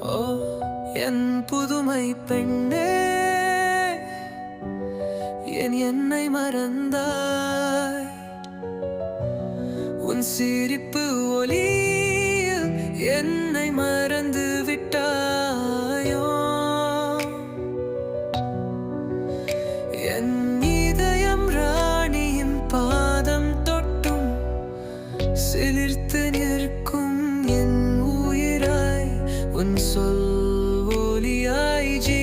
ஓ என் புதுமை பெண்ணே என் என்னை மறந்தாய். உன் சிரிப்பு ஒலி என்னை மறந்து சிலிர்த்து நிற்கும் என் உயிராய் உன் சொல் ஒலியாய் ஜீவிதமே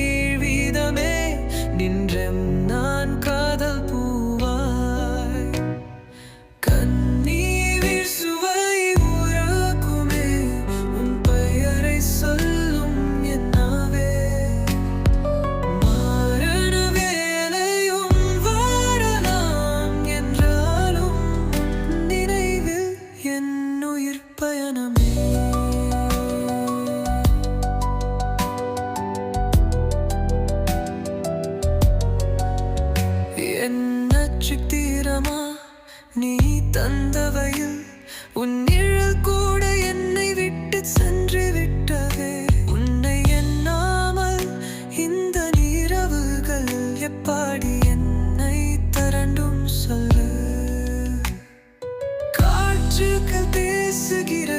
பயணமே. என்ன சித்திரமா நீ தந்தவையில் உன் நிழல் கூட என்னை விட்டு சென்று விட்டதே. உன்னை எண்ணாமல் இந்த I'm so seguirei.